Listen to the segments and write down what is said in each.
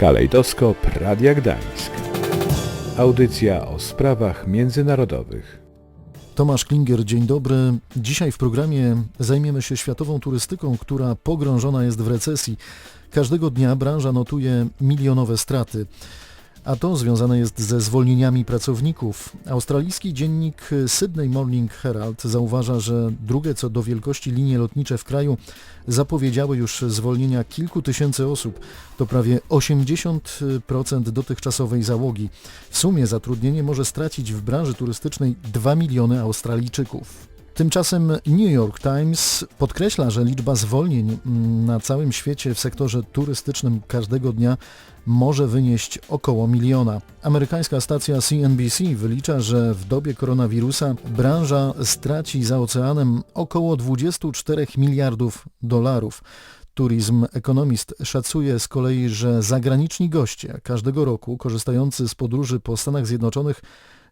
Kalejdoskop Radia Gdańsk. Audycja o sprawach międzynarodowych. Tomasz Klinger, dzień dobry. Dzisiaj w programie zajmiemy się światową turystyką, która pogrążona jest w recesji. Każdego dnia branża notuje milionowe straty. A to związane jest ze zwolnieniami pracowników. Australijski dziennik Sydney Morning Herald zauważa, że drugie co do wielkości linie lotnicze w kraju zapowiedziały już zwolnienia kilku tysięcy osób. To prawie 80% dotychczasowej załogi. W sumie zatrudnienie może stracić w branży turystycznej 2 miliony Australijczyków. Tymczasem New York Times podkreśla, że liczba zwolnień mm, na całym świecie w sektorze turystycznym każdego dnia może wynieść około miliona. Amerykańska stacja CNBC wylicza, że w dobie koronawirusa branża straci za oceanem około 24 miliardów dolarów. Tourism Economist szacuje z kolei, że zagraniczni goście każdego roku korzystający z podróży po Stanach Zjednoczonych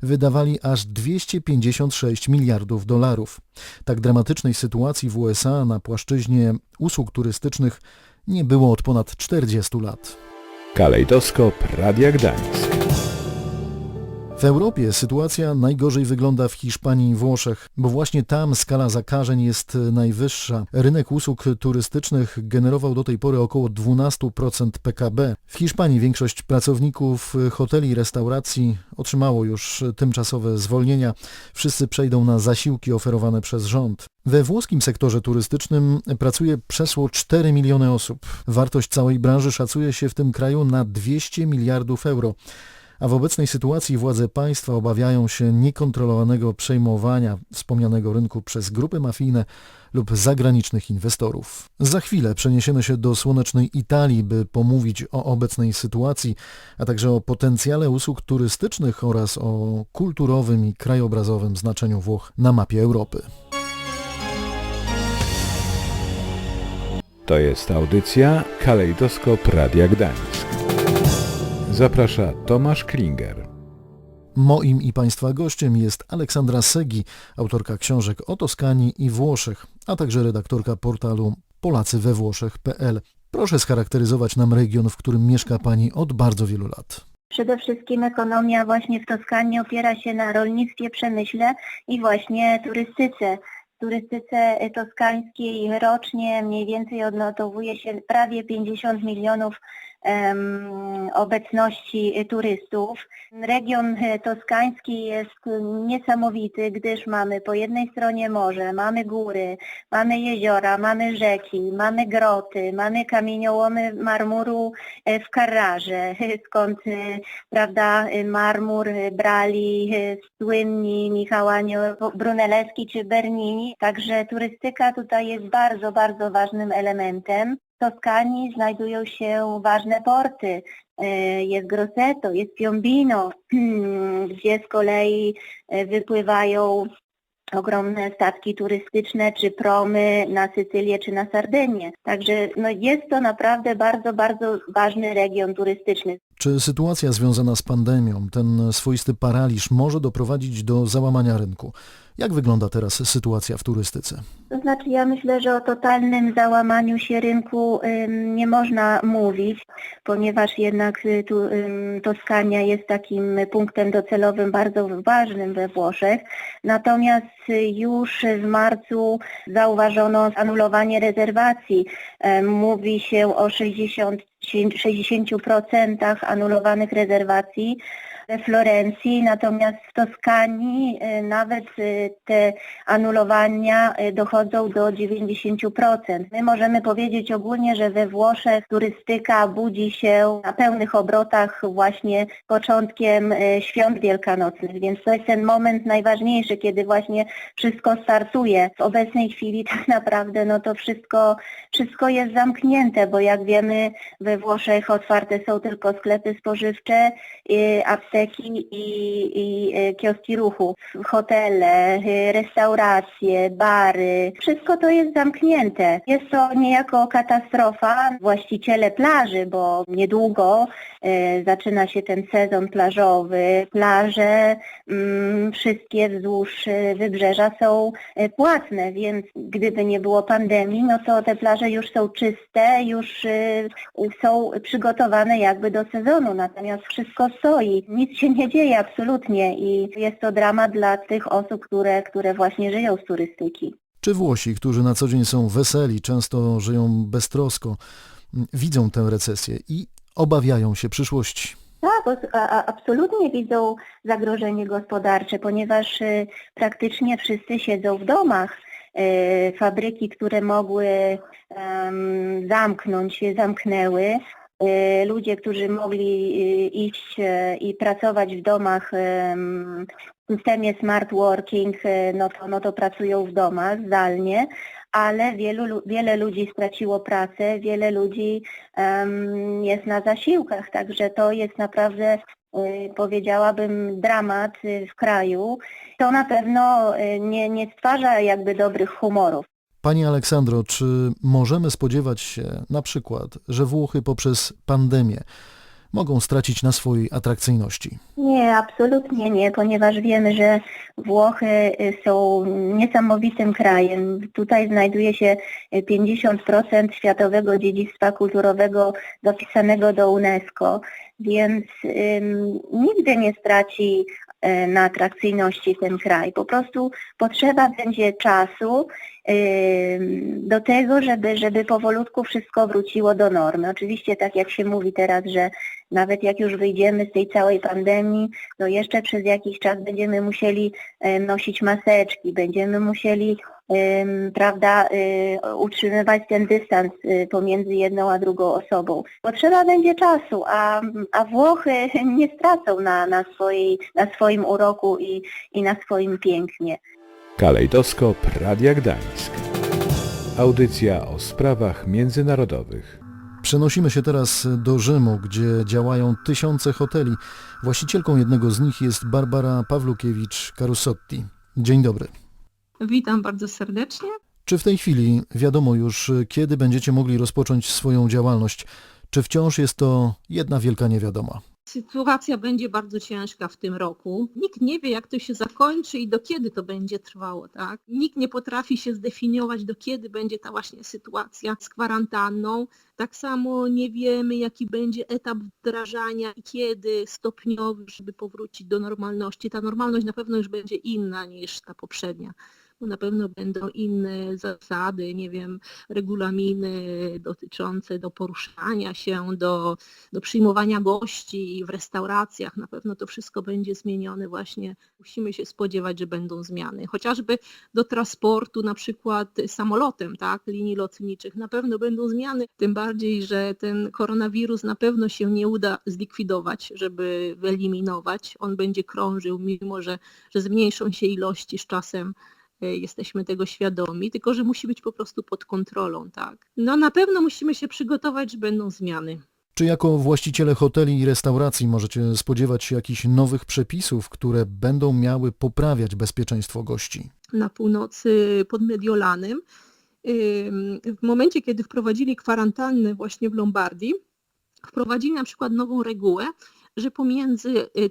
wydawali aż 256 miliardów dolarów. Tak dramatycznej sytuacji w USA na płaszczyźnie usług turystycznych nie było od ponad 40 lat. Kalejdoskop Radia Gdańsk. W Europie sytuacja najgorzej wygląda w Hiszpanii i Włoszech, bo właśnie tam skala zakażeń jest najwyższa. Rynek usług turystycznych generował do tej pory około 12% PKB. W Hiszpanii większość pracowników hoteli i restauracji otrzymało już tymczasowe zwolnienia. Wszyscy przejdą na zasiłki oferowane przez rząd. We włoskim sektorze turystycznym pracuje przeszło 4 miliony osób. Wartość całej branży szacuje się w tym kraju na 200 miliardów euro a w obecnej sytuacji władze państwa obawiają się niekontrolowanego przejmowania wspomnianego rynku przez grupy mafijne lub zagranicznych inwestorów. Za chwilę przeniesiemy się do słonecznej Italii, by pomówić o obecnej sytuacji, a także o potencjale usług turystycznych oraz o kulturowym i krajobrazowym znaczeniu Włoch na mapie Europy. To jest audycja Kalejdoskop Radia Gdańsk. Zaprasza Tomasz Klinger. Moim i Państwa gościem jest Aleksandra Segi, autorka książek o Toskanii i Włoszech, a także redaktorka portalu Polacy we Włoszech.pl. Proszę scharakteryzować nam region, w którym mieszka Pani od bardzo wielu lat. Przede wszystkim ekonomia właśnie w Toskanii opiera się na rolnictwie, przemyśle i właśnie turystyce. W turystyce toskańskiej rocznie mniej więcej odnotowuje się prawie 50 milionów obecności turystów. Region e, toskański jest niesamowity, gdyż mamy po jednej stronie morze, mamy góry, mamy jeziora, mamy rzeki, mamy groty, mamy kamieniołomy marmuru e, w Carrarze, skąd e, prawda, marmur brali słynni Michał Anioł Brunelleschi czy Bernini. Także turystyka tutaj jest bardzo, bardzo ważnym elementem. Toskanii znajdują się ważne porty. E, Jest Grosseto, jest Piombino, gdzie z kolei e, wypływają ogromne statki turystyczne czy promy na Sycylię czy na Sardynię. Także no, jest to naprawdę bardzo, bardzo ważny region turystyczny. Czy sytuacja związana z pandemią, ten swoisty paraliż może doprowadzić do załamania rynku? Jak wygląda teraz sytuacja w turystyce? To znaczy ja myślę, że o totalnym załamaniu się rynku nie można mówić, ponieważ jednak y, Toskania jest takim punktem docelowym bardzo ważnym we Włoszech. Natomiast y, już w marcu zauważono anulowanie rezerwacji. Ym, Mówi się o 60, 60% anulowanych rezerwacji we Florencji, natomiast w Toskanii y, nawet y, te anulowania y, dochodzą do 90%. My możemy powiedzieć ogólnie, że we Włoszech turystyka budzi się na pełnych obrotach właśnie początkiem świąt wielkanocnych, więc to jest ten moment najważniejszy, kiedy właśnie wszystko startuje. W obecnej chwili tak naprawdę no to wszystko, wszystko jest zamknięte, bo jak wiemy we Włoszech otwarte są tylko sklepy spożywcze, apteki, apteki i, i e, kioski ruchu, hotele, e, restauracje, bary. Wszystko to jest zamknięte. Jest to niejako katastrofa. Właściciele plaży, bo niedługo e, zaczyna się ten sezon plażowy. Plaże mm, wszystkie wzdłuż e, wybrzeża są płatne, więc gdyby nie było pandemii, no to te plaże już są czyste, już e, są przygotowane jakby do sezonu, natomiast wszystko stoi. Nic się nie dzieje absolutnie i jest to dramat dla tych osób, które, które właśnie żyją z turystyki. Czy Włosi, którzy na co dzień są weseli, często żyją beztrosko, m, widzą tę recesję i obawiają się przyszłości? Tak, absolutnie widzą zagrożenie gospodarcze, ponieważ y, praktycznie wszyscy siedzą w domach. Y, fabryki, które mogły zamknąć się, zamknęły. Y, ludzie, którzy mogli y, iść y, i pracować w domach w systemie smart working, no to, no to pracują w domach zdalnie, ale wielu, lu- wiele ludzi straciło pracę, wiele ludzi jest na zasiłkach, także to jest naprawdę powiedziałabym dramat w kraju. To na pewno nie, nie stwarza jakby dobrych humorów. Pani Aleksandro, czy możemy spodziewać się na przykład, że Włochy poprzez pandemię mogą stracić na swojej atrakcyjności? Nie, absolutnie nie, ponieważ wiemy, że Włochy y, są niesamowitym krajem. Tutaj znajduje się y, 50% światowego dziedzictwa kulturowego zapisanego do UNESCO, więc ym, nigdy nie straci y, na atrakcyjności ten kraj. Po prostu potrzeba będzie czasu ym, do tego, żeby, żeby powolutku wszystko wróciło do normy. Oczywiście tak jak się mówi teraz, że nawet jak już wyjdziemy z tej całej pandemii, to jeszcze przez jakiś czas będziemy musieli e, nosić maseczki, będziemy musieli prawda, e, utrzymywać ten dystans e, pomiędzy jedną a drugą osobą. Potrzeba będzie czasu, a, a Włochy nie stracą na, na, swojej, na swoim uroku i, i na swoim pięknie. Kalejdoskop Radia Gdańsk. Audycja o sprawach międzynarodowych. Przenosimy się teraz do Rzymu, gdzie działają tysiące hoteli. Właścicielką jednego z nich jest Barbara Pawlukiewicz-Carusotti. Dzień dobry. Witam bardzo serdecznie. Czy w tej chwili wiadomo już, kiedy będziecie mogli rozpocząć swoją działalność? Czy wciąż jest to jedna wielka niewiadoma? Sytuacja będzie bardzo ciężka w tym roku. Nikt nie wie, jak to się zakończy i do kiedy to będzie trwało, tak? Nikt nie potrafi się zdefiniować, do kiedy będzie ta właśnie sytuacja z kwarantanną. Tak samo nie wiemy, jaki będzie etap wdrażania i kiedy stopniowy, żeby powrócić do normalności. Ta normalność na pewno już będzie inna niż ta poprzednia. Bo na pewno będą inne zasady, nie wiem, regulaminy dotyczące do poruszania się, do, do przyjmowania gości w restauracjach. Na pewno to wszystko będzie zmienione właśnie. Musimy się spodziewać, że będą zmiany. Chociażby do transportu na przykład samolotem, tak, linii lotniczych. Na pewno będą zmiany, tym bardziej, że ten koronawirus na pewno się nie uda zlikwidować, żeby wyeliminować. On będzie krążył, mimo że, że zmniejszą się ilości z czasem jesteśmy tego świadomi, tylko że musi być po prostu pod kontrolą, tak. No na pewno musimy się przygotować, że będą zmiany. Czy jako właściciele hoteli i restauracji możecie spodziewać się jakichś nowych przepisów, które będą miały poprawiać bezpieczeństwo gości? na północy pod Mediolanem. W momencie, kiedy wprowadzili kwarantannę właśnie w Lombardii, wprowadzili na przykład nową regułę, że pomiędzy y, y,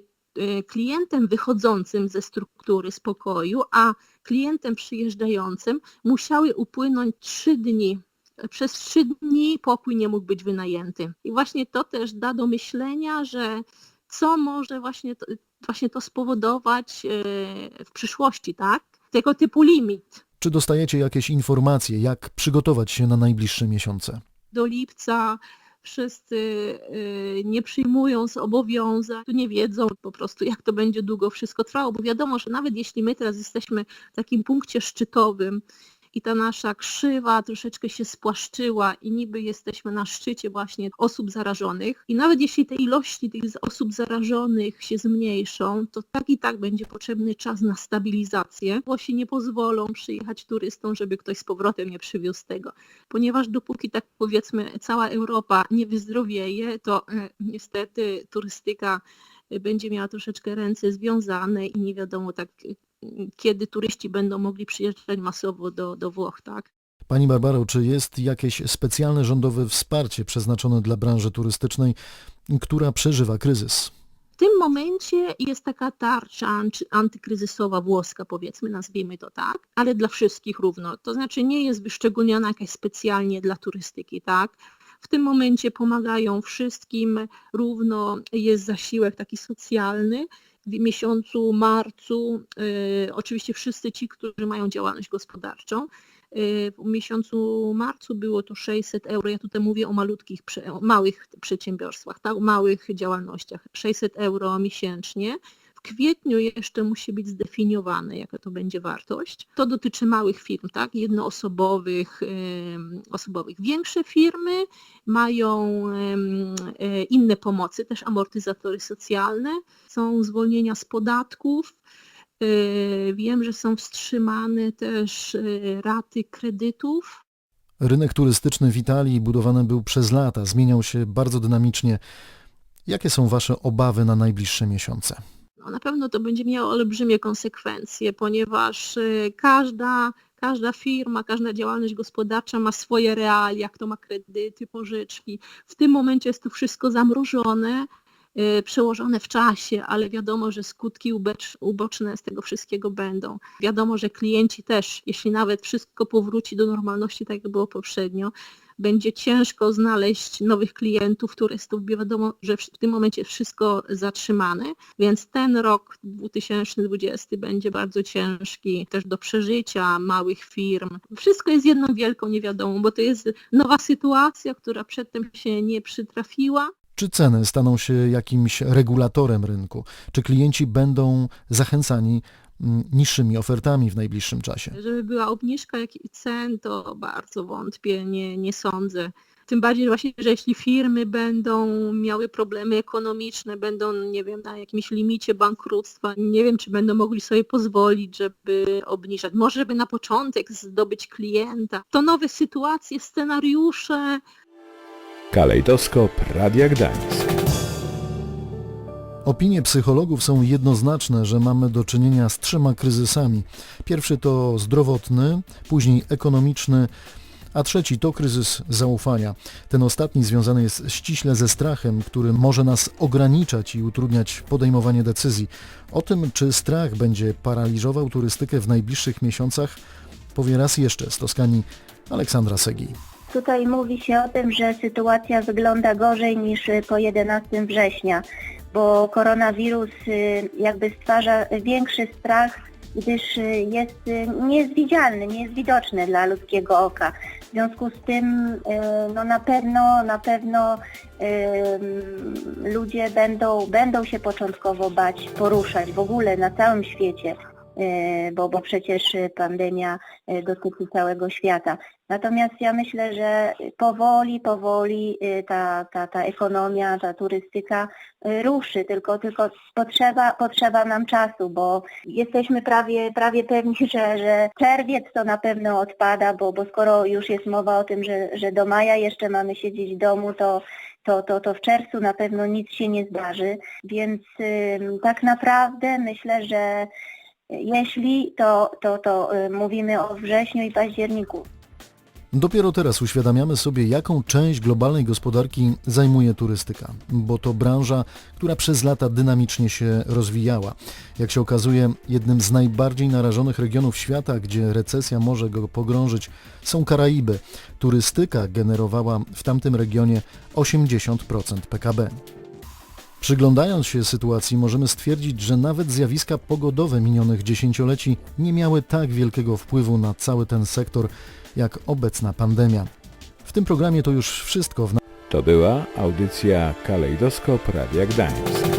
klientem wychodzącym ze struktury spokoju, a klientem przyjeżdżającym musiały upłynąć trzy dni. Przez trzy dni pokój nie mógł być wynajęty. I właśnie to też da do myślenia, że co może właśnie to, właśnie to spowodować y, w przyszłości, tak? Tego typu limit. Czy dostajecie jakieś informacje, jak przygotować się na najbliższe miesiące? Do lipca wszyscy y, nie przyjmują zobowiązań, nie wiedzą po prostu jak to będzie długo wszystko trwało, bo wiadomo, że nawet jeśli my teraz jesteśmy w takim punkcie szczytowym i ta nasza krzywa troszeczkę się spłaszczyła i niby jesteśmy na szczycie właśnie osób zarażonych i nawet jeśli te ilości tych osób zarażonych się zmniejszą, to tak i tak będzie potrzebny czas na stabilizację. Włosi nie pozwolą przyjechać turystom, żeby ktoś z powrotem nie przywiózł tego, ponieważ dopóki tak powiedzmy cała Europa nie wyzdrowieje, to e, niestety turystyka będzie miała troszeczkę ręce związane i nie wiadomo tak, kiedy turyści będą mogli przyjeżdżać masowo do, do Włoch, tak? Pani Barbaro, czy jest jakieś specjalne rządowe wsparcie przeznaczone dla branży turystycznej, która przeżywa kryzys? W tym momencie jest taka tarcza anty- antykryzysowa włoska, powiedzmy, nazwijmy to tak, ale dla wszystkich równo. To znaczy nie jest wyszczególniona jakaś specjalnie dla turystyki, tak? W tym momencie pomagają wszystkim, równo jest zasiłek taki socjalny. W miesiącu marcu, y, oczywiście wszyscy ci, którzy mają działalność gospodarczą, y, w miesiącu marcu było to 600 euro. Ja tutaj mówię o malutkich, małych przedsiębiorstwach, tak, o małych działalnościach. 600 euro miesięcznie. Kwietniu jeszcze musi być zdefiniowane, jaka to będzie wartość. To dotyczy małych firm, tak, jednoosobowych, osobowych. Większe firmy mają e, inne pomocy, też amortyzatory socjalne, są zwolnienia z podatków. E, Wiem, że są wstrzymane też e, raty kredytów. Rynek turystyczny w Italii budowany był przez lata, zmieniał się bardzo dynamicznie. Jakie są Wasze obawy na najbliższe miesiące? Na pewno to będzie miało olbrzymie konsekwencje, ponieważ e, każda, każda firma, każda działalność gospodarcza ma swoje realia, kto ma kredyty, pożyczki. W tym momencie jest to wszystko zamrożone, e, przełożone w czasie, ale wiadomo, że skutki uboczne z tego wszystkiego będą. Wiadomo, że klienci też, jeśli nawet wszystko powróci do normalności, tak jak było poprzednio, będzie ciężko znaleźć nowych klientów, turystów, bo wiadomo, że w tym momencie wszystko zatrzymane, więc ten rok 2020 będzie bardzo ciężki też do przeżycia małych firm. Wszystko jest jedną wielką niewiadomą, bo to jest nowa sytuacja, która przedtem się nie przytrafiła. Czy ceny staną się jakimś regulatorem rynku? Czy klienci będą zachęcani niższymi ofertami w najbliższym czasie? Żeby była obniżka jak i cen, to bardzo wątpię, nie, nie sądzę. Tym bardziej właśnie, że jeśli firmy będą miały problemy ekonomiczne, będą, nie wiem, na jakimś limicie bankructwa, nie wiem, czy będą mogli sobie pozwolić, żeby obniżać. Może żeby na początek zdobyć klienta. To nowe sytuacje, scenariusze, Kalejdoskop Radia Gdańsk. Opinie psychologów są jednoznaczne, że mamy do czynienia z trzema kryzysami. Pierwszy to zdrowotny, później ekonomiczny, a trzeci to kryzys zaufania. Ten ostatni związany jest ściśle ze strachem, który może nas ograniczać i utrudniać podejmowanie decyzji. O tym, czy strach będzie paraliżował turystykę w najbliższych miesiącach, powie raz jeszcze z Toskanii Aleksandra Segi. Tutaj mówi się o tym, że sytuacja wygląda gorzej niż po 11 września, bo koronawirus y, jakby stwarza większy strach, gdyż y, jest, y, nie jest widzialny, nie jest widoczny dla ludzkiego oka. W związku z tym no na pewno, na pewno ludzie będą, będą się początkowo bać poruszać w ogóle na całym świecie, bo, bo przecież y, pandemia y, dotyczy całego świata. Natomiast ja myślę, że powoli, powoli y, ta, ta, ta ekonomia, ta turystyka y, ruszy, tylko, tylko potrzeba, potrzeba nam czasu, bo jesteśmy prawie, prawie pewni, że, że czerwiec to na pewno odpada, bo, bo skoro już jest mowa o tym, że, że do maja jeszcze mamy siedzieć w domu, to to, to, to w czerwcu na pewno nic się nie zdarzy, więc ym, tak naprawdę myślę, że jeśli to, to, to y, mówimy o wrześniu i październiku. Dopiero teraz uświadamiamy sobie, jaką część globalnej gospodarki zajmuje turystyka, bo to branża, która przez lata dynamicznie się rozwijała. Jak się okazuje, jednym z najbardziej narażonych regionów świata, gdzie recesja może go pogrążyć, są Karaiby. Turystyka generowała w tamtym regionie 80% PKB. Przyglądając się sytuacji możemy stwierdzić, że nawet zjawiska pogodowe minionych dziesięcioleci nie miały tak wielkiego wpływu na cały ten sektor jak obecna pandemia. W tym programie to już wszystko. To była audycja Kalejdoskop Radia Gdańsk.